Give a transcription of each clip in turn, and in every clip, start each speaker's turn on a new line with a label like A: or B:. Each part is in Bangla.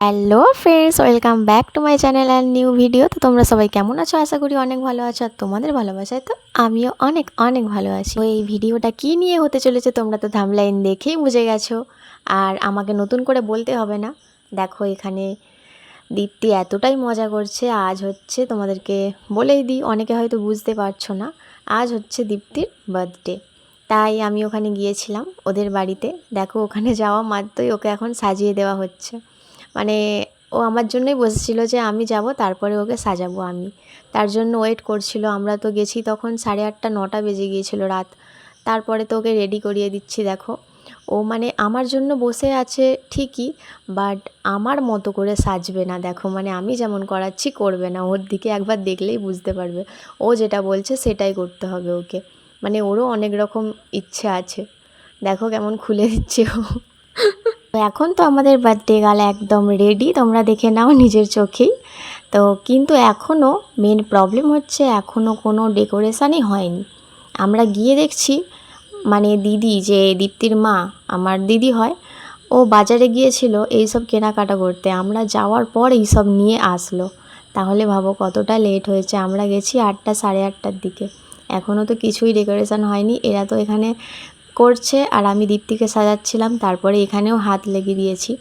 A: Hello friends welcome back to my channel and new video তো তোমরা সবাই কেমন আছো? আশা করি অনেক ভালো আছো আর তোমাদের ভালোবাসায় তো আমিও অনেক অনেক ভালো আছি। তো এই ভিডিওটা কি নিয়ে হতে চলেছে তোমরা তো থামলাইন দেখেই বুঝে গেছো। আর আমাকে নতুন করে বলতে হবে না। দেখো এখানে দীপ্তি এতটাই মজা করছে। আজ হচ্ছে তোমাদেরকে বলেই দিই, অনেকে হয়তো বুঝতে পারছ না। আজ হচ্ছে দীপ্তির বার্থডে তাই আমি ওখানে গিয়েছিলাম ওদের বাড়িতে। দেখো ওখানে যাওয়া মাত্রই ওকে এখন সাজিয়ে দেওয়া হচ্ছে। মানে ও আমার জন্যই বসেছিল যে আমি যাব, তারপরে ওকে সাজাবো আমি। তার জন্য ওয়েট করছিল, আমরা তো গেছি তখন সাড়ে আটটা, নটা বেজে গিয়েছিল রাত। তারপরে তো ওকে রেডি করিয়ে দিচ্ছি, দেখো। ও মানে আমার জন্য বসে আছে ঠিকই বাট আমার মতো করে সাজবে না, দেখো। মানে আমি যেমন করাচ্ছি, করবে না। ওর দিকে একবার দেখলেই বুঝতে পারবে। ও যেটা বলছে, সেটাই করতে হবে ওকে। মানে ওরও অনেক রকম ইচ্ছে আছে। দেখো কেমন খুলে দিচ্ছে ও। তো এখন তো আমাদের বার্থডে গাল একদম রেডি তোমরা দেখে নাও নিজের চোখেই। তো কিন্তু এখনও মেন প্রবলেম হচ্ছে এখনও কোনো ডেকোরেশানই হয়নি। আমরা গিয়ে দেখছি মানে দিদি যে দীপ্তির মা, আমার দিদি হয়, ও বাজারে গিয়েছিল এইসব কেনাকাটা করতে। আমরা যাওয়ার পর এইসব নিয়ে আসলো। তাহলে ভাবো কতটা লেট হয়েছে, আমরা গেছি আটটা সাড়ে আটটার দিকে। এখনও তো কিছুই ডেকোরেশন হয়নি, এরা তো এখানে করছে আর আমি দীপ্তিকে সাজাচ্ছিলাম, তারপরে এখানেও হাত লেগে দিয়েছি।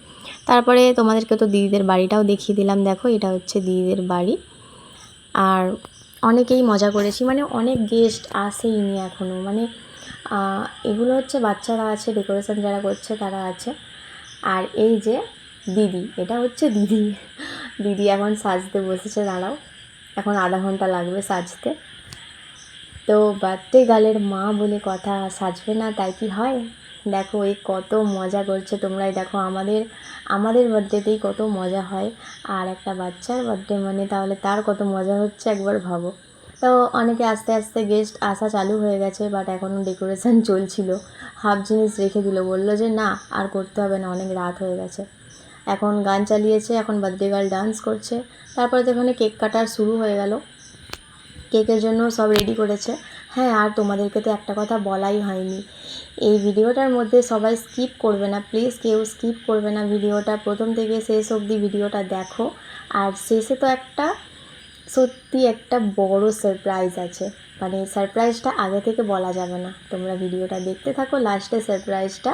A: তারপরে তোমাদেরকে তো দিদিদের বাড়িটাও দেখিয়ে দিলাম, দেখো এটা হচ্ছে দিদিদের বাড়ি। আর অনেকেই মজা করেছি মানে অনেক গেস্ট আসেইনি এখনও মানে এগুলো হচ্ছে বাচ্চারা আছে ডেকোরেশন যারা করছে তারা আছে। আর এই যে দিদি, এটা হচ্ছে দিদি। দিদি এখন সাজতে বসেছে, দাঁড়াও। এখন আধা ঘণ্টা লাগবে সাজতে। তো বার্থডে গালের মা বলে কথা সাজবে না, তাই কি হয়? দেখো, এই কত মজা করছে তোমরাই। দেখো, আমাদের আমাদের বার্থডেতেই কত মজা হয়। আর একটা বাচ্চার বার্থডে মানে তাহলে তার কত মজা হচ্ছে একবার ভাবো। তো অনেকে আস্তে আস্তে গেস্ট আসা চালু হয়ে গেছে বাট এখনও ডেকোরেশন চলছিল। হাফ জিনিস রেখে দিল, বলল যে না, আর করতে হবে না, অনেক রাত হয়ে গেছে। এখন গান চালিয়েছে, এখন বার্থডে গার্ল ডান্স করছে। তারপরে তো এখানে কেক কাটার শুরু হয়ে গেল। কেকের জন্য সব রেডি করেছে। হ্যাঁ আর তোমাদেরকে তো একটা কথা বলাই হয়নি। এই ভিডিওটার মধ্যে সবাই স্কিপ করবে না প্লিজ কেউ স্কিপ করবে না ভিডিওটা। প্রথম থেকে শেষ অবধি ভিডিওটা দেখো। আর শেষে তো একটা, সত্যি একটা বড় সারপ্রাইজ আছে। মানে সারপ্রাইজটা আগে থেকে বলা যাবে না। তোমরা ভিডিওটা দেখতে থাকো লাস্টে সারপ্রাইজটা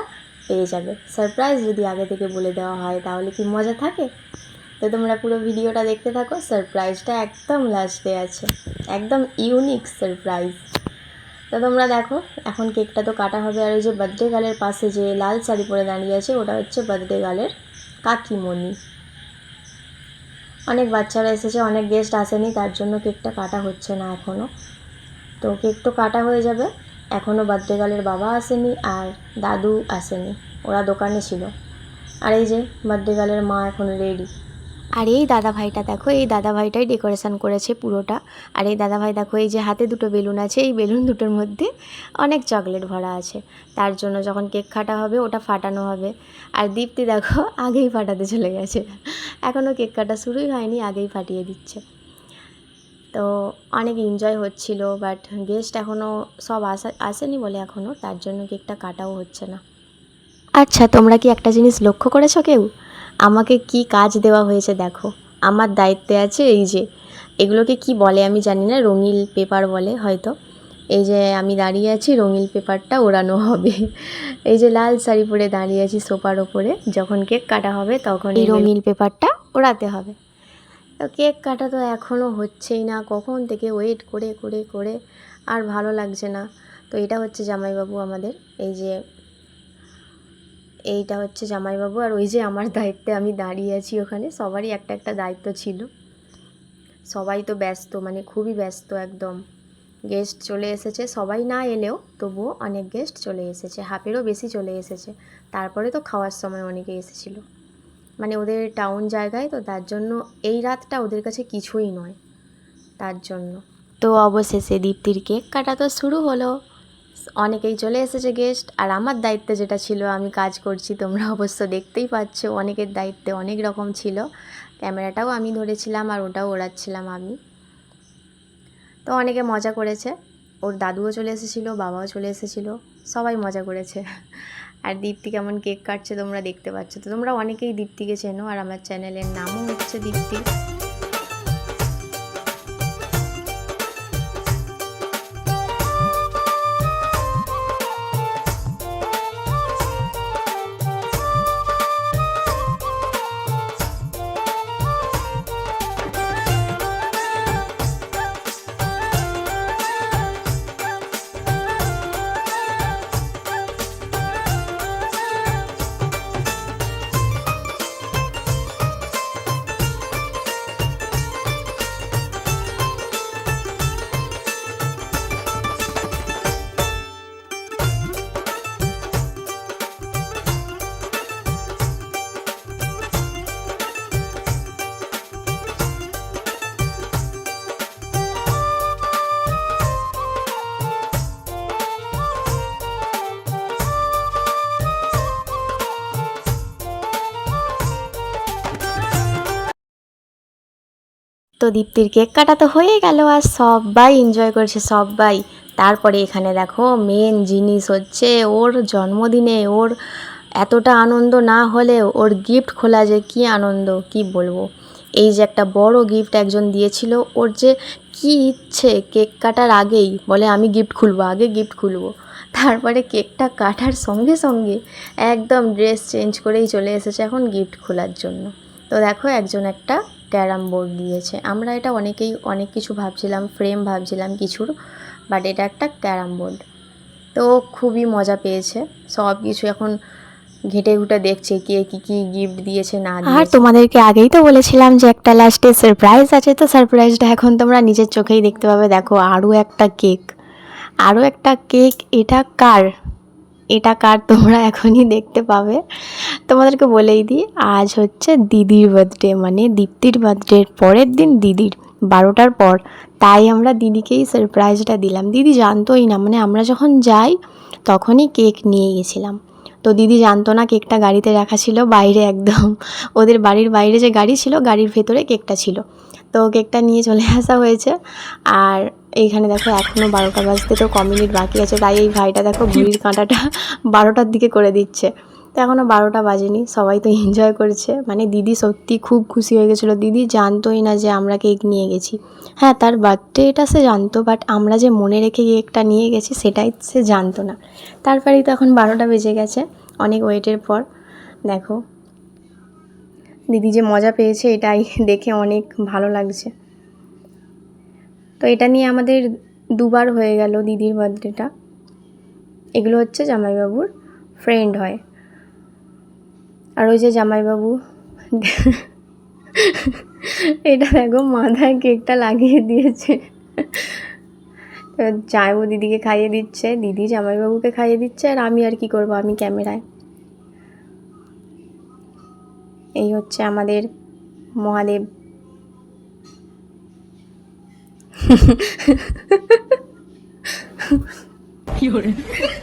A: পেয়ে যাবে। সারপ্রাইজ যদি আগে থেকে বলে দেওয়া হয়, তাহলে কি মজা থাকে? তো তোমরা পুরো ভিডিওটা দেখতে থাকো সারপ্রাইজটা একদম লাস্টে আছে। একদম ইউনিক সারপ্রাইজ তো তোমরা দেখো, এখন কেকটা তো কাটা হবে আর ওই যে বার্থডে গালের পাশে যে লাল শাড়ি পরে দাঁড়িয়ে আছে, ওটা হচ্ছে বার্থডে গালের কাকিমণি। অনেক বাচ্চারা এসেছে, অনেক গেস্ট আসেনি, তার জন্য কেকটা কাটা হচ্ছে না এখনও তো কেক তো কাটা হয়ে যাবে এখনও বার্থডে গালের বাবা আসেনি আর দাদু আসেনি, ওরা দোকানে ছিল। আর এই যে বার্থডে গালের মা এখন রেডি আর এই দাদা ভাইটা দেখো, এই দাদা ভাইটাই ডেকোরেশন করেছে পুরোটা। আর এই দাদা ভাই দেখো, এই যে হাতে দুটো বেলুন আছে, এই বেলুন দুটোর মধ্যে অনেক চকলেট ভরা আছে। তার জন্য যখন কেক কাটা হবে, ওটা ফাটানো হবে। আর দীপ্তি দেখো, আগেই ফাটাতে চলে গেছে। এখনও কেক কাটা শুরুই হয়নি, আগেই ফাটিয়ে দিচ্ছে। তো অনেক এনজয় হচ্ছিল বাট গেস্ট এখনও সব আসা, আসেনি বলে এখনও তার জন্য কেকটা কাটাও হচ্ছে না। আচ্ছা তোমরা কি একটা জিনিস লক্ষ্য করেছ কেউ? আমাকে কি কাজ দেওয়া হয়েছে দেখো। আমার দায়িত্বে আছে এই যে এগুলোকে কি বলে আমি জানি না রঙিল পেপার বলে হয়তো। এই যে আমি দাঁড়িয়ে আছি রঙিল পেপারটা ওড়ানো হবে। এই যে লাল শাড়ি পরে দাঁড়িয়ে আছি সোফার ওপরে যখন কেক কাটা হবে তখন এই রঙিল পেপারটা ওড়াতে হবে। তো কেক কাটা তো এখনও হচ্ছেই না কখন থেকে ওয়েট করে করে করে আর ভালো লাগছে না। তো এটা হচ্ছে জামাইবাবু আমাদের এই যে এইটা হচ্ছে জামাইবাবু আর ওই যে আমার দায়িত্বে আমি দাঁড়িয়ে আছি ওখানে, সবারই একটা একটা দায়িত্ব ছিল। সবাই তো ব্যস্ত মানে খুবই ব্যস্ত একদম। গেস্ট চলে এসেছে, সবাই না এলেও তবুও অনেক গেস্ট চলে এসেছে, হাফেরও বেশি চলে এসেছে। তারপরে তো খাওয়ার সময় অনেকে এসেছিল। মানে ওদের টাউন জায়গায় তো তার জন্য এই রাতটা ওদের কাছে কিছুই নয়, তার জন্য। তো অবশেষে দীপ্তির কেক কাটা তো শুরু হলো। অনেকেই চলে এসেছে গেস্ট আর আমার দায়িত্বে যেটা ছিল, আমি কাজ করছি, তোমরা অবশ্য দেখতেই পাচ্ছ, অনেকের দায়িত্বে অনেক রকম ছিল। ক্যামেরাটাও আমি ধরেছিলাম আর ওটাও ওড়াচ্ছিলাম আমি। তো অনেকে মজা করেছে, ওর দাদুও চলে এসেছিল, বাবাও চলে এসেছিল, সবাই মজা করেছে।
B: আর দীপ্তি কেমন কেক কাটছে তোমরা দেখতে পাচ্ছ। তো তোমরা অনেকেই দীপ্তিকে চেনো, আর আমার চ্যানেলের নামও হচ্ছে দীপ্তি। তো দীপ্তির কেক কাটা তো হয়ে গেল আর সবাই এনজয় করছে, সবাই। তারপরে এখানে দেখো মেন জিনিস হচ্ছে ওর জন্মদিনে ওর এতটা আনন্দ না হলেও ওর গিফট খোলা যে কি আনন্দ, কি বলব? এই যে একটা বড় গিফট একজন দিয়েছিল, ওর যে কি ইচ্ছে কেক কাটার আগেই বলে, আমি গিফট খুলবো, আগে গিফট খুলবো। তারপরে কেকটা কাটার সঙ্গে সঙ্গে একদম ড্রেস চেঞ্জ করেই চলে এসেছে এখন গিফট খোলার জন্য। তো দেখো একজন একটা ক্যারাম বোর্ড দিয়েছে। আমরা এটা অনেকেই অনেক কিছু ভাবছিলাম ফ্রেম ভাবছিলাম কিছুর বাট এটা একটা ক্যারাম বোর্ড। তো খুবই মজা পেয়েছে। সব কিছু এখন ঘেটে ঘুটে দেখছে কে কি কি গিফট দিয়েছে না
A: আর তোমাদেরকে আগেই তো বলেছিলাম যে একটা লাস্টে সারপ্রাইজ আছে তো সারপ্রাইজটা এখন তোমরা নিজের চোখেই দেখতে পাবে। দেখো আরও একটা কেক আরও একটা কেক এটা কার? এটা কার তোমরা এখনই দেখতে পাবে। তোমাদেরকে বলেই দিই, আজ হচ্ছে দিদির বার্থডে মানে দীপ্তির বার্থডের পরের দিন দিদির বারোটার পর। তাই আমরা দিদিকেই সারপ্রাইজটা দিলাম। দিদি জানতোই না মানে আমরা যখন যাই, তখনই কেক নিয়ে গেছিলাম। তো দিদি জানতো না কেকটা গাড়িতে রাখা ছিল, বাইরে একদম। ওদের বাড়ির বাইরে যে গাড়ি ছিল, গাড়ির ভেতরে কেকটা ছিল। তো কেকটা নিয়ে চলে আসা হয়েছে। আর এইখানে দেখো এখনও বারোটা বাজতে তো ক মিনিট বাকি আছে, তাই এই ভাইটা দেখো ঘড়ির কাঁটাটা বারোটার দিকে করে দিচ্ছে। তো এখনও বারোটা বাজেনি, সবাই তো এনজয় করছে। মানে দিদি সত্যি খুব খুশি হয়ে গেছিল, দিদি জানতোই না যে আমরা কেক নিয়ে গেছি। হ্যাঁ তার বার্থডে এটা সে জানতো বাট আমরা যে মনে রেখে কেকটা নিয়ে গেছি সেটাই সে জানতো না। তারপরেই তো এখন বারোটা বেজে গেছে, অনেক ওয়েটের পর। দেখো, দিদি যে মজা পেয়েছে এটাই দেখে অনেক ভালো লাগছে। তো এটা নিয়ে আমাদের দুবার হয়ে গেল দিদির বার্থডেটা। এগুলো হচ্ছে জামাইবাবুর ফ্রেন্ড হয়। আর ওই যে জামাইবাবু, এটা দেখো মাথায় কেকটা লাগিয়ে দিয়েছে। জামাইবাবু দিদিকে খাইয়ে দিচ্ছে, দিদি জামাইবাবুকে খাইয়ে দিচ্ছে, আর আমি আর কি করব, আমি ক্যামেরায়। এই হচ্ছে আমাদের মহাদেব।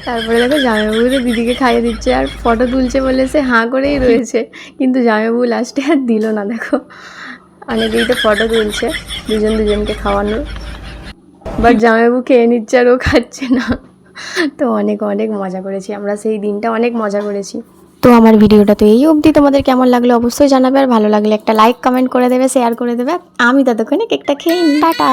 A: তারপরে দেখো জামাইবাবু তো দিদিকে খাইয়ে দিচ্ছে আর ফটো তুলছে বলে সে হাঁ করেই রয়েছে। কিন্তু জামাইবাবু লাস্টে আর দিল না, দেখো। অনেকেই তো ফটো তুলছে, দুজন দুজনকে খাওয়ানোর। বাট জামাইবাবু খেয়ে নিচ্ছে আর ও খাচ্ছে না। তো অনেক অনেক মজা করেছি। আমরা সেই দিনটা অনেক মজা করেছি। তো আমার ভিডিওটা তো এই অবধি। তোমাদের কেমন লাগল অবশ্যই জানাবে আর ভালো লাগলে একটা লাইক কমেন্ট করে দেবে শেয়ার করে দেবে। আমি ততক্ষণে কেকটা খেয়ে টাটা।